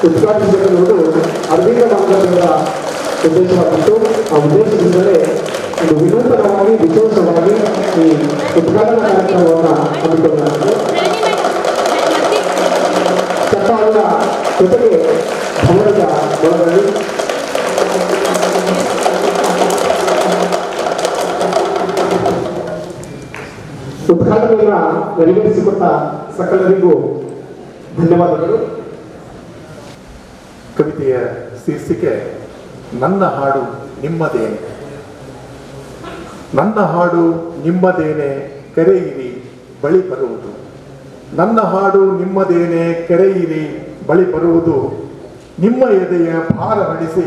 ಉದ್ಘಾಟಿಸಬೇಕೆನ್ನುವುದು ಅರವಿಂದ ಮಹಾರಾಜರ ಉದ್ದೇಶವಾಗಿತ್ತು ಆ ಉದ್ದೇಶದಿಂದಲೇ ಒಂದು ವಿನೂತನವಾಗಿ ವಿಶೇಷವಾಗಿ ಈ ಉದ್ಘಾಟನಾ ಕಾರ್ಯಕ್ರಮವನ್ನು ಹಮ್ಮಿಕೊಳ್ಳಲಾಗಿದೆ ಚಪ್ಪಾಳಿನ ಜೊತೆಗೆ ಭವನದ ಒಳಗಡೆ ಉದ್ಘಾಟನೆಯನ್ನ ನೆರವೇರಿಸಿಕೊಟ್ಟ ಸಕಲರಿಗೂ ಧನ್ಯವಾದಗಳು. ಕವಿತೆಯ ಶೀರ್ಷಿಕೆ, ನನ್ನ ಹಾಡು ನಿಮ್ಮದೇನೆ. ನನ್ನ ಹಾಡು ನಿಮ್ಮದೇನೆ, ಕರೆಯಿರಿ, ಬಳಿ ಬರುವುದು. ನನ್ನ ಹಾಡು ನಿಮ್ಮದೇನೆ, ಕರೆಯಿರಿ, ಬಳಿ ಬರುವುದು. ನಿಮ್ಮ ಎದೆಯ ಭಾರವಡಿಸಿ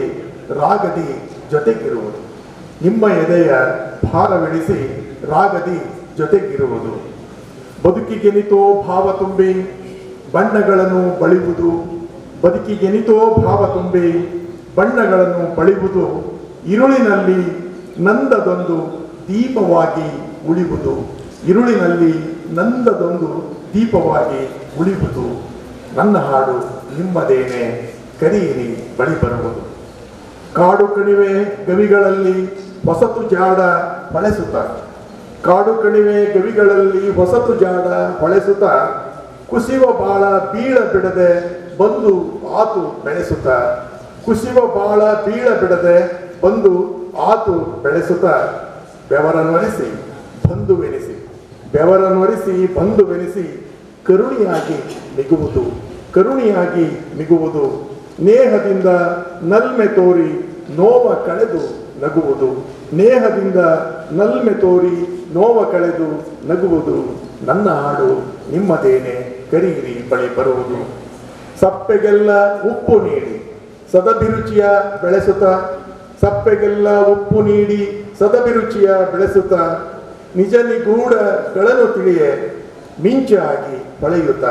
ರಾಗದಿ ಜೊತೆಗಿರುವುದು. ನಿಮ್ಮ ಎದೆಯ ಭಾರವಿಡಿಸಿ ರಾಗದಿ ಜೊತೆಗಿರುವುದು. ಬದುಕಿಗೆನಿತೋ ಭಾವ ತುಂಬಿ ಬಣ್ಣಗಳನ್ನು ಬಳಿಯುವುದು ಬದುಕಿಗೆನಿತೋ ಭಾವ ತುಂಬಿ ಬಣ್ಣಗಳನ್ನು ಬಳಿಯುವುದು ಇರುಳಿನಲ್ಲಿ ನಂದದೊಂದು ದೀಪವಾಗಿ ಉಳಿಯುವುದು ಇರುಳಿನಲ್ಲಿ ನಂದದೊಂದು ದೀಪವಾಗಿ ಉಳಿಯುವುದು ನನ್ನ ಹಾಡು ನಿಮ್ಮದೇನೆ ಕರೀರಿ ಬಳಿ ಬರುವುದು. ಕಾಡು ಕಣಿವೆ ಗವಿಗಳಲ್ಲಿ ಹೊಸತು ಜಾಡ ಬಳಸುತ್ತಾರೆ ಕಾಡು ಕಣಿವೆ ಗವಿಗಳಲ್ಲಿ ಹೊಸತು ಜಾಡ ಹೊಳೆಸುತ್ತ, ಕುಸಿವ ಬಾಳ ಬೀಳ ಬಿಡದೆ ಬಂದು ಆತು ಬೆಳೆಸುತ್ತ. ಕುಸಿವ ಬಾಳ ಬೀಳ ಬಿಡದೆ ಬಂದು ಆತು ಬೆಳೆಸುತ್ತ. ಬೆವರನ್ನೊರೆಸಿ ಬಂಧುವೆನಿಸಿ ಬೆವರನ್ನೊರೆಸಿ ಬಂಧುವೆನಿಸಿ ಕರುಣಿಯಾಗಿ ಮಿಗುವುದು ಕರುಣಿಯಾಗಿ ಮಿಗುವುದು. ನೇಹದಿಂದ ನಲ್ಮೆ ತೋರಿ ನೋವ ಕಳೆದು ನಗುವುದು. ನೇಹದಿಂದ ನಲ್ಮೆ ತೋರಿ ನೋವ ಕಳೆದು ನಗುವುದು. ನನ್ನ ಹಾಡು ನಿಮ್ಮದೇನೆ ಕರೀರಿ ಬಳಿ ಬರುವುದು. ಸಪ್ಪೆಗೆಲ್ಲ ಉಪ್ಪು ನೀಡಿ ಸದಭಿರುಚಿಯ ಬೆಳೆಸುತ್ತ. ಸಪ್ಪೆಗೆಲ್ಲ ಉಪ್ಪು ನೀಡಿ ಸದಭಿರುಚಿಯ ಬೆಳೆಸುತ್ತ. ನಿಜ ನಿಗೂಢಗಳನ್ನು ತಿಳಿಯೆ ಮಿಂಚಾಗಿ ಹೊಳೆಯುತ್ತ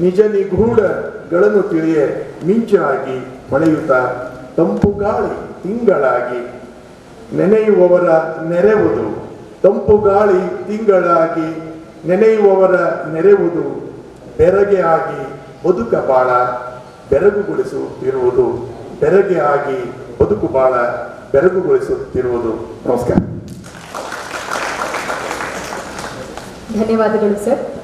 ನಿಜ ನಿಗೂಢಗಳನ್ನು ತಿಳಿಯೆ ಮಿಂಚಾಗಿ ಬಳೆಯುತ್ತ ತಂಪು ಗಾಳಿ ತಿಂಗಳಾಗಿ ನೆನೆಯುವವರ ನೆರೆವುದು. ತಂಪು ಗಾಳಿ ತಿಂಗಳಾಗಿ ನೆನೆಯುವವರ ನೆರೆವುದು. ಬೆರಗೆ ಆಗಿ ಬದುಕ ಬಾಳ ಬೆರಗುಗೊಳಿಸುತ್ತಿರುವುದು. ಬೆರಗೆ ಆಗಿ ಬದುಕು ಬಾಳ ಬೆರಗುಗೊಳಿಸುತ್ತಿರುವುದು. ನಮಸ್ಕಾರ. ಧನ್ಯವಾದಗಳು ಸರ್.